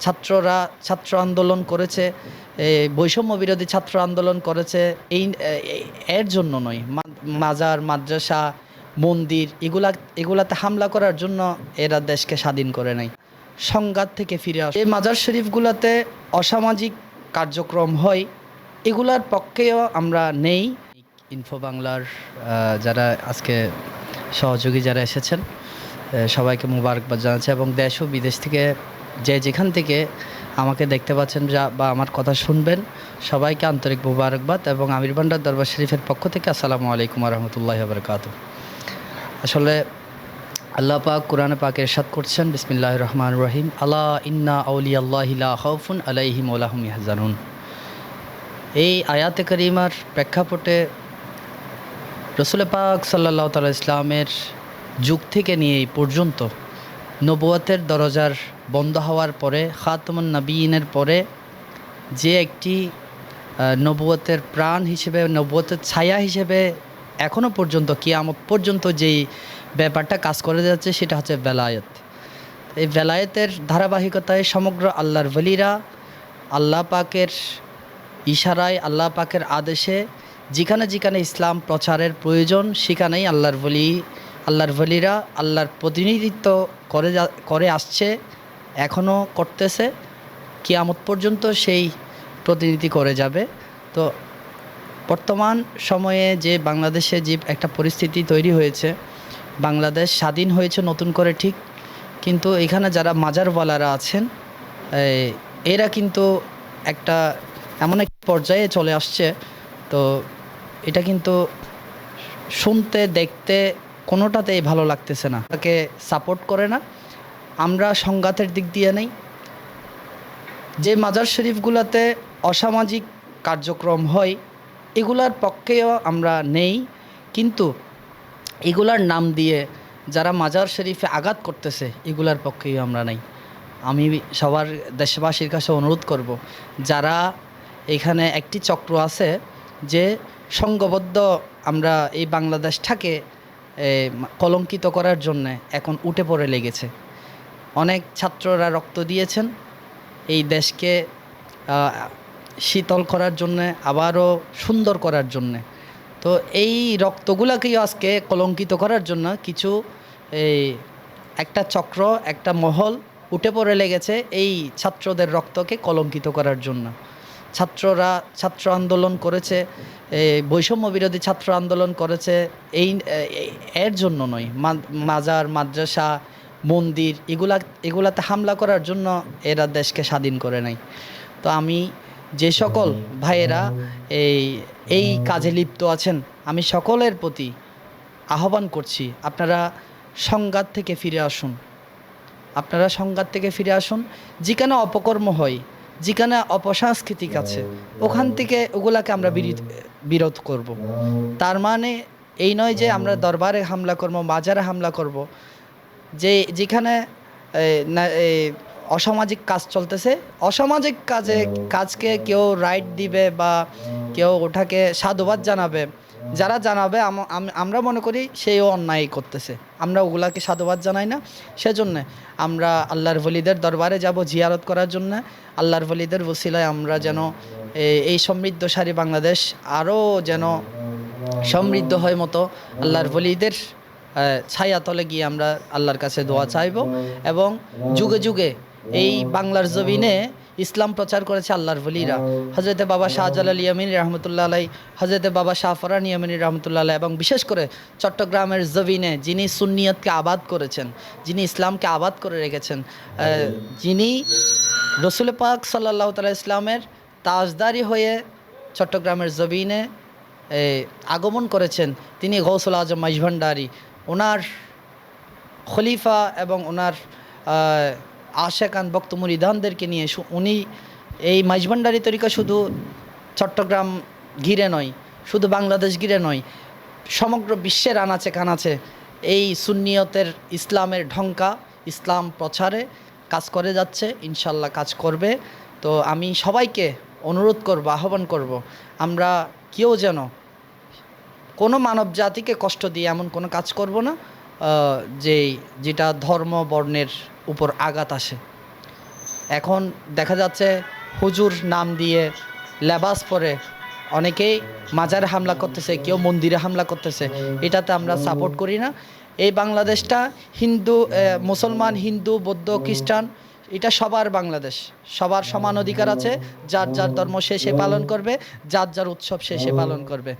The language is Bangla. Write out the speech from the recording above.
ছাত্ররা ছাত্র আন্দোলন করেছে বৈষম্য বিরোধী ছাত্র আন্দোলন করেছে, এই এই- এর জন্য নয় মাজার, মাদ্রাসা, মন্দির, এগুলা, এগুলাতে হামলা করার জন্য এরা দেশকে স্বাধীন করে নাই। সংঘাত থেকে ফিরে আসে এই মাজার শরীফগুলোতে অসামাজিক কার্যক্রম হয়, এগুলার পক্ষেও আমরা নেই। ইনফো বাংলার যারা আজকে সহযোগী যারা এসেছেন সবাইকে মুবারকবাদ জানাচ্ছে এবং দেশ ও বিদেশ থেকে যে যেখান থেকে আমাকে দেখতে পাচ্ছেন যা বা আমার কথা শুনবেন, সবাইকে আন্তরিক মুবারকবাদ এবং আমির ভান্ডার দরবার শরীফের পক্ষ থেকে আসসালামু আলাইকুম রহমতুল্লাহ বরকাত আসলে আল্লাহ পাক কোরআনে পাক এরশাদ করছেন বিসমিল্লাহ রহমান রহিম আল্লাহ ইন্না আউলি আল্লাহ খাউফুন আলাইহিম ওলাহুম ইহজানুন এই আয়াতে করিমার প্রেক্ষাপটে রসুল পাক সাল্লাহ তালা ইসলামের যুগ থেকে নিয়ে এই পর্যন্ত নবুয়াতের দরজার বন্ধ হওয়ার পরে, খাতমুন নবীনের পরে যে একটি নবুয়তের প্রাণ হিসেবে, নবুয়তের ছায়া হিসেবে এখনও পর্যন্ত, কিয়ামত পর্যন্ত যেই ব্যাপারটা কাজ করে যাচ্ছে, সেটা হচ্ছে বেলায়েত। এই বেলায়েতের ধারাবাহিকতায় সমগ্র আল্লাহর বলিরা আল্লাহ পাকের ইশারায়, আল্লাহ পাকের আদেশে যেখানে যেখানে ইসলাম প্রচারের প্রয়োজন, সেখানেই আল্লাহর বলি আল্লাহর বলিরা আল্লাহর প্রতিনিধিত্ব করে করে আসছে এখনও করতেছে, কিয়ামত পর্যন্ত সেই প্রতিনিধি করে যাবে। তো বর্তমান সময়ে যে বাংলাদেশে যে একটা পরিস্থিতি তৈরি হয়েছে, বাংলাদেশ স্বাধীন হয়েছে নতুন করে ঠিক, কিন্তু এখানে যারা মাজারওয়ালারা আছেন এরা কিন্তু একটা এমন এক পর্যায়ে চলে আসছে। তো এটা কিন্তু শুনতে, দেখতে কোনোটাতেই ভালো লাগতেছে না। তাকে সাপোর্ট করে না। আমরা সংঘাতের দিক দিয়ে নেই। যে মাজার শরীফগুলোতে অসামাজিক কার্যক্রম হয়, এগুলার পক্ষেও আমরা নেই। কিন্তু এগুলার নাম দিয়ে যারা মাজার শরীফে আঘাত করতেছে, এগুলার পক্ষেও আমরা নেই। আমি সবার দেশবাসীর কাছে অনুরোধ করব, যারা এখানে একটি চক্র আছে যে সংঘবদ্ধ আমরা এই বাংলাদেশটাকে কলঙ্কিত করার জন্য এখন উঠে পড়ে লেগেছে। অনেক ছাত্ররা রক্ত দিয়েছেন। এই দেশকে শীতল করার জন্যে, আবারও সুন্দর করার জন্যে। তো এই রক্তগুলাকেই আজকে কলঙ্কিত করার জন্য কিছু এই একটা চক্র, একটা মহল উঠে পড়ে লেগেছে এই ছাত্রদের রক্তকে কলঙ্কিত করার জন্য। ছাত্ররা ছাত্র আন্দোলন করেছে বৈষম্য বিরোধী ছাত্র আন্দোলন করেছে, এই এর জন্য নয় মাজার, মাদ্রাসা, মন্দির, এগুলা, এগুলাতে হামলা করার জন্য এরা দেশকে স্বাধীন করে নাই। তো আমি যে সকল ভাইয়েরা এই এই কাজে লিপ্ত আছেন, আমি সকলের প্রতি আহ্বান করছি, আপনারা সংঘাত থেকে ফিরে আসুন। আপনারা সংঘাত থেকে ফিরে আসুন, যেখানে অপকর্ম হয় যেখানে অপসংস্কৃতিক আছে, ওখান থেকে ওগুলাকে আমরা বিরোধ করব। তার মানে এই নয় যে আমরা দরবারে হামলা করব বাজারে হামলা করব যে যেখানে অসামাজিক কাজ চলতেছে, অসামাজিক কাজে, কাজকে কেউ রাইট দিবে বা কেউ ওটাকে সাধুবাদ জানাবে যারা জানাবে আম- আম- আমরা মনে করি সেও অন্যায় করতেছে। আমরা ওগুলাকে সাধুবাদ জানাই না। সেজন্য আমরা আল্লাহর বলিদের দরবারে যাব জিয়ারত করার জন্য। আল্লাহর বলিদের ওসিলায় আমরা যেন এই সমৃদ্ধশালী বাংলাদেশ আরও যেন সমৃদ্ধ হয় মতো আল্লাহর বলিদের আহ, ছায়াতলে গিয়ে আমরা আল্লাহর কাছে দোয়া চাইব। এবং যুগে যুগে এই বাংলার জমিনে ইসলাম প্রচার করেছে আল্লাহর বলিরা হজরতে বাবা শাহজালাল ইয়ামিনী রহমতুল্লাহ আলাই হজরতে বাবা শাহফরান ইয়ামিনী রহমতুল্লাহ আলাই এবং বিশেষ করে চট্টগ্রামের জবিনে যিনি সুন্নিয়তকে আবাদ করেছেন যিনি ইসলামকে আবাদ করে রেখেছেন যিনি রসুল পাক সাল্লাহ তালা ইসলামের তাজদারি হয়ে চট্টগ্রামের জবিনে আগমন করেছেন তিনি গৌসুল আজম মাইজভান্ডারি। ওনার খলিফা এবং ওনার আশেকান বক্ত মুরিদানদেরকে নিয়ে উনি এই মাইজভান্ডারি তরিকা শুধু চট্টগ্রাম ঘিরে নয়, শুধু বাংলাদেশ ঘিরে নয়, সমগ্র বিশ্বের আনাচে কানাচে এই সুন্নিয়তের ইসলামের ঢঙ্কা ইসলাম প্রচারে কাজ করে যাচ্ছে, ইনশাল্লাহ কাজ করবে। তো আমি সবাইকে অনুরোধ করব, আহ্বান করব, আমরা কেউ যেন কোনো মানব জাতিকে কষ্ট দিয়ে এমন কোনো কাজ করব না। আহ, যে যেটা ধর্ম বর্ণের উপর আঘাত আসে। এখন দেখা যাচ্ছে হুজুর নাম দিয়ে লেবাস পরে অনেকেই মাজারে হামলা করতেছে কেউ মন্দিরে হামলা করতেছে। এটাতে আমরা সাপোর্ট করি না। এই বাংলাদেশটা হিন্দু মুসলমান হিন্দু বৌদ্ধ খ্রিস্টান এটা সবার বাংলাদেশ। সবার সমান অধিকার আছে যার যার ধর্ম সে সে পালন করবে যার যার উৎসব সে সে পালন করবে।